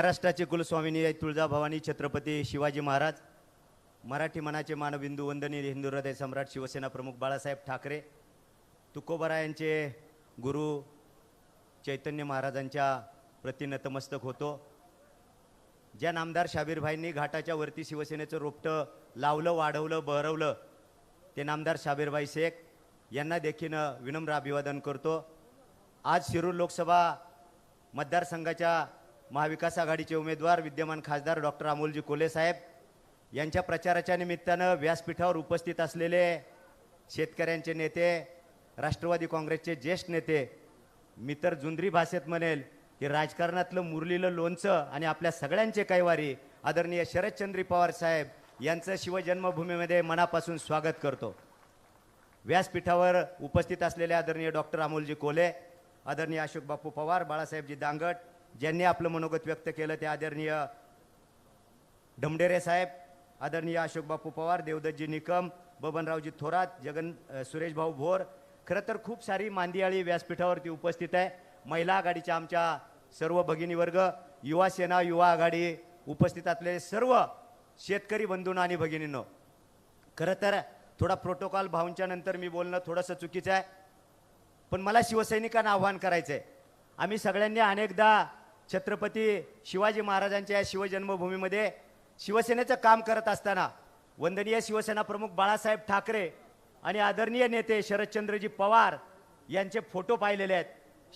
महाराष्ट्राचे कुलस्वामिनी तुळजाभवानी छत्रपती शिवाजी महाराज मराठी मनाचे मानबिंदू वंदनीय हिंदू हृदय सम्राट शिवसेना प्रमुख बाळासाहेब ठाकरे तुकोबरा यांचे गुरु चैतन्य महाराजांच्या प्रति नतमस्तक होतो. ज्या नामदार शाबीरभाईंनी घाटाच्या वरती शिवसेनेचं रोपटं लावलं वाढवलं बहरवलं ते नामदार शाबीरभाई शेख यांना देखील विनम्र अभिवादन करतो. आज शिरूर लोकसभा मतदारसंघाच्या महाविकास आघाडीचे उमेदवार विद्यमान खासदार डॉक्टर अमोलजी कोले साहेब यांच्या प्रचाराच्या निमित्तानं व्यासपीठावर उपस्थित असलेले शेतकऱ्यांचे नेते राष्ट्रवादी काँग्रेसचे ज्येष्ठ नेते मी तर जुंदरी भाषेत म्हणेल की राजकारणातलं मुरलीलं लोणचं आणि आपल्या सगळ्यांचे कैवारी आदरणीय शरदचंद्री पवार साहेब यांचं शिवजन्मभूमीमध्ये मनापासून स्वागत करतो. व्यासपीठावर उपस्थित असलेले आदरणीय डॉक्टर अमोलजी कोले आदरणीय अशोक बापू पवार बाळासाहेबजी दांगट ज्यांनी आपलं मनोगत व्यक्त केलं ते आदरणीय ढमडेरे साहेब आदरणीय अशोक बापू पवार देवदत्तजी निकम बबनरावजी थोरात जगन सुरेशभाऊ भोर खरं तर खूप सारी मांदियाळी व्यासपीठावरती उपस्थित आहे. महिला आघाडीच्या आमच्या सर्व भगिनी वर्ग युवा सेना युवा आघाडी उपस्थित असलेले सर्व शेतकरी बंधूंना आणि भगिनींनो खरं तर थोडा प्रोटोकॉल भाऊंच्या नंतर मी बोलणं थोडंसं चुकीचं आहे पण मला शिवसैनिकांना आव्हान करायचं आहे आम्ही सगळ्यांनी अनेकदा छत्रपती शिवाजी महाराजांच्या या शिवजन्मभूमीमध्ये शिवसेनेचं काम करत असताना वंदनीय शिवसेना प्रमुख बाळासाहेब ठाकरे आणि आदरणीय नेते शरदचंद्रजी पवार यांचे फोटो पाहिलेले आहेत.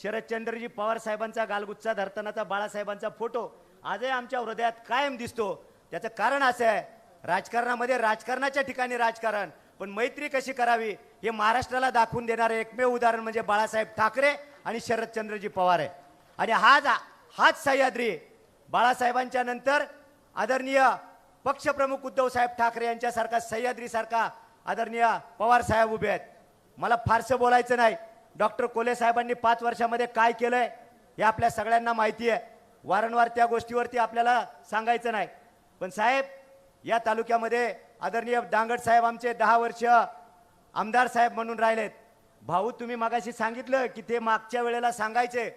शरदचंद्रजी पवार साहेबांचा गालगुच्चा धरतानाचा बाळासाहेबांचा फोटो आजही आमच्या हृदयात कायम दिसतो. त्याचं कारण असं आहे राजकारणामध्ये राजकारणाच्या ठिकाणी राजकारण पण मैत्री कशी करावी हे महाराष्ट्राला दाखवून देणारे एकमेव उदाहरण म्हणजे बाळासाहेब ठाकरे आणि शरदचंद्रजी पवार आहे. आणि हाच हाच सह्याद्री बाळासाहेबांच्या नंतर आदरणीय पक्षप्रमुख उद्धवसाहेब ठाकरे यांच्यासारखा सह्याद्रीसारखा आदरणीय पवार साहेब उभे आहेत. मला फारसं बोलायचं नाही. डॉक्टर कोले साहेबांनी पाच वर्षामध्ये काय केलंय हे आपल्या सगळ्यांना माहिती आहे. वारंवार त्या गोष्टीवरती आपल्याला सांगायचं नाही. पण साहेब या तालुक्यामध्ये आदरणीय दांगड साहेब आमचे दहा वर्ष आमदार साहेब म्हणून राहिलेत. भाऊ तुम्ही मागाशी सांगितलं की ते मागच्या वेळेला सांगायचे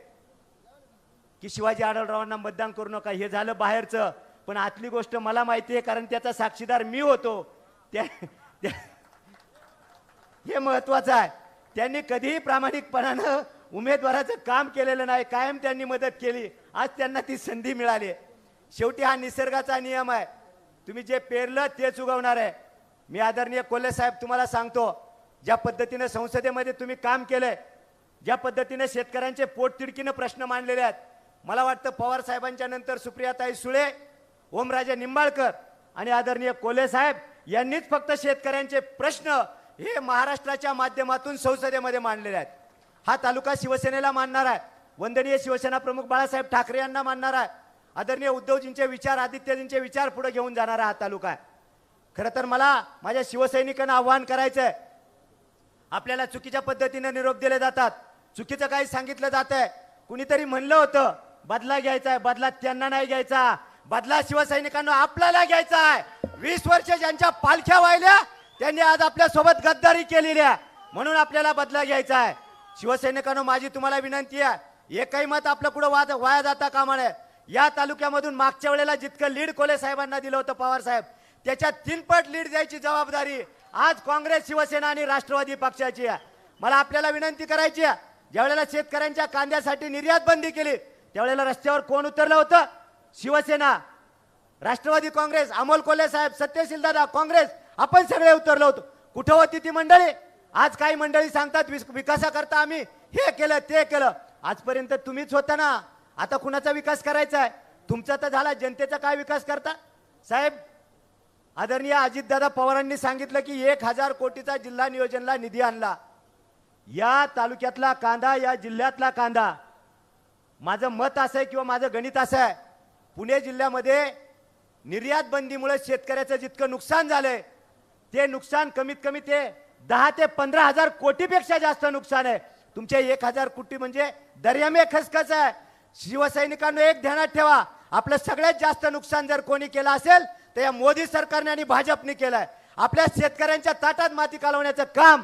की शिवाजी आढळरावांना मतदान करू नका हे झालं बाहेरचं. पण आतली गोष्ट मला माहिती आहे कारण त्याचा साक्षीदार मी होतो. त्या हे महत्वाचं आहे. त्यांनी कधीही प्रामाणिकपणानं उमेदवाराचं काम केलेलं नाही कायम त्यांनी मदत केली. आज त्यांना ती संधी मिळाली. शेवटी हा निसर्गाचा नियम आहे. तुम्ही जे पेरलं तेच उगवणार आहे. मी आदरणीय कोल्हे साहेब तुम्हाला सांगतो ज्या पद्धतीनं संसदेमध्ये तुम्ही काम केलंय ज्या पद्धतीनं शेतकऱ्यांचे पोटतिडकीनं प्रश्न मांडलेले आहेत मला वाटतं पवार साहेबांच्या नंतर सुप्रियाताई सुळे ओमराजे निंबाळकर आणि आदरणीय कोले साहेब यांनीच फक्त शेतकऱ्यांचे प्रश्न हे महाराष्ट्राच्या माध्यमातून संसदेमध्ये मांडलेले आहेत. हा तालुका शिवसेनेला मानणार आहे. वंदनीय शिवसेना प्रमुख बाळासाहेब ठाकरे यांना मानणार आहे. आदरणीय उद्धवजींचे विचार आदित्यजींचे विचार पुढे घेऊन जाणारा हा तालुका आहे. खरं तर मला माझ्या शिवसैनिकांना आव्हान करायचं आहे आपल्याला चुकीच्या पद्धतीने निरोप दिले जातात. चुकीचं काही सांगितलं जात आहे कुणीतरी म्हणलं होतं बदला घ्यायचा आहे बदला त्यांना नाही घ्यायचा. बदला शिवसैनिकांना आपल्याला घ्यायचा आहे. वीस वर्ष ज्यांच्या पालख्या वाहिल्या त्यांनी आज आपल्यासोबत गद्दारी केलेली आहे. म्हणून आपल्याला बदला घ्यायचा आहे. शिवसैनिकांनो माझी तुम्हाला विनंती आहे एकही मत आपलं कुठं वाद वाया जाता कामा नये. या तालुक्यामधून मागच्या वेळेला जितकं लीड कोले साहेबांना दिलं होतं पवार साहेब त्याच्या तीनपट लीड द्यायची जबाबदारी आज काँग्रेस शिवसेना आणि राष्ट्रवादी पक्षाची आहे. मला आपल्याला विनंती करायची आहे ज्यावेळेला शेतकऱ्यांच्या कांद्यासाठी निर्यात बंदी केली त्यावेळेला रस्त्यावर कोण उतरलं होतं? शिवसेना. राष्ट्रवादी काँग्रेस अमोल कोल्हे साहेब सत्यशील दादा काँग्रेस आपण सगळे उतरलो होतो. कुठं होती ती मंडळी? आज काही मंडळी सांगतात विकासाकरता आम्ही हे केलं ते केलं. आजपर्यंत तुम्हीच होता ना. आता कुणाचा विकास करायचा आहे? तुमचा तर झाला जनतेचा काय विकास करता? साहेब आदरणीय अजितदादा पवारांनी सांगितलं की एक हजार कोटीचा जिल्हा नियोजनला निधी आणला. या तालुक्यातला कांदा या जिल्ह्यातला कांदा. माझं मत असं आहे किंवा माझं गणित असं आहे पुणे जिल्ह्यामध्ये निर्यात बंदीमुळे शेतकऱ्याचं जितकं नुकसान झालंय ते नुकसान कमीत कमी ते दहा ते पंधरा हजार कोटीपेक्षा जास्त नुकसान आहे. तुमचे एक हजार कोटी म्हणजे दर्यामे खसखस आहे. शिवसैनिकांनो एक ध्यानात ठेवा. आपलं सगळ्यात जास्त नुकसान जर कोणी केलं असेल तर या मोदी सरकारने आणि भाजपने केलंय. आपल्या शेतकऱ्यांच्या ताटात माती कालवण्याचं काम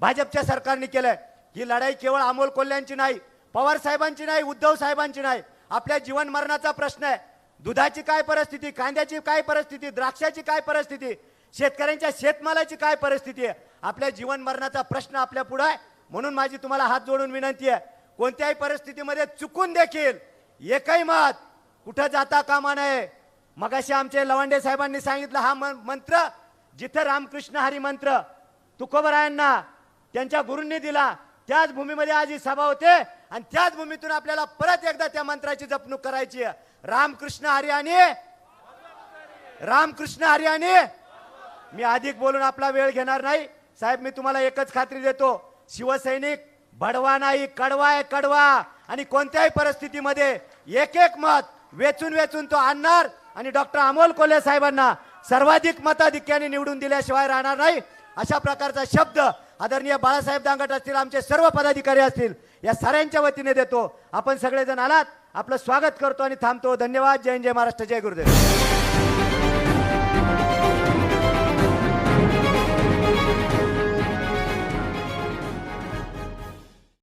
भाजपच्या सरकारने केलंय. ही लढाई केवळ अमोल कोल्ह्यांची नाही पवार साहेबांची नाही उद्धव साहेबांची नाही. आपल्या जीवन मरणाचा प्रश्न आहे. दुधाची काय परिस्थिती कांद्याची काय परिस्थिती द्राक्षाची काय परिस्थिती शेतकऱ्यांच्या शेतमालाची काय परिस्थिती आहे? आपल्या जीवन मरणाचा प्रश्न आपल्या पुढे आहे. म्हणून माझी तुम्हाला हात जोडून विनंती आहे. कोणत्याही परिस्थितीमध्ये चुकून देखील एकही मत कुठं जाता कामा नये. मगाशी आमचे लवांडे साहेबांनी सांगितलं हा मंत्र जिथं रामकृष्ण हरी मंत्र तुकोबरायांना त्यांच्या गुरूंनी दिला त्याच भूमीमध्ये आज ही सभा होते. आणि त्याच भूमीतून आपल्याला परत एकदा त्या मंत्राची जपणूक करायची आहे. रामकृष्ण हरी रामकृष्ण हरी मी अधिक बोलून आपला वेळ घेणार नाही. साहेब मी तुम्हाला एकच खात्री देतो. शिवसैनिक भडवा नाही कडवा आहे कडवा. आणि कोणत्याही परिस्थितीमध्ये एक एक मत वेचून वेचून तो आणणार. आणि डॉक्टर अमोल कोल्हे साहेबांना सर्वाधिक मताधिक्याने निवडून दिल्याशिवाय राहणार नाही. अशा प्रकारचा शब्द आदरणीय बाळासाहेब दांगट असतील आमचे सर्व पदाधिकारी असतील या साऱ्यांच्या वतीने देतो. आपण सगळेजण आलात. आपलं स्वागत करतो आणि थांबतो. धन्यवाद. जय जय महाराष्ट्र जय गुरुदेव.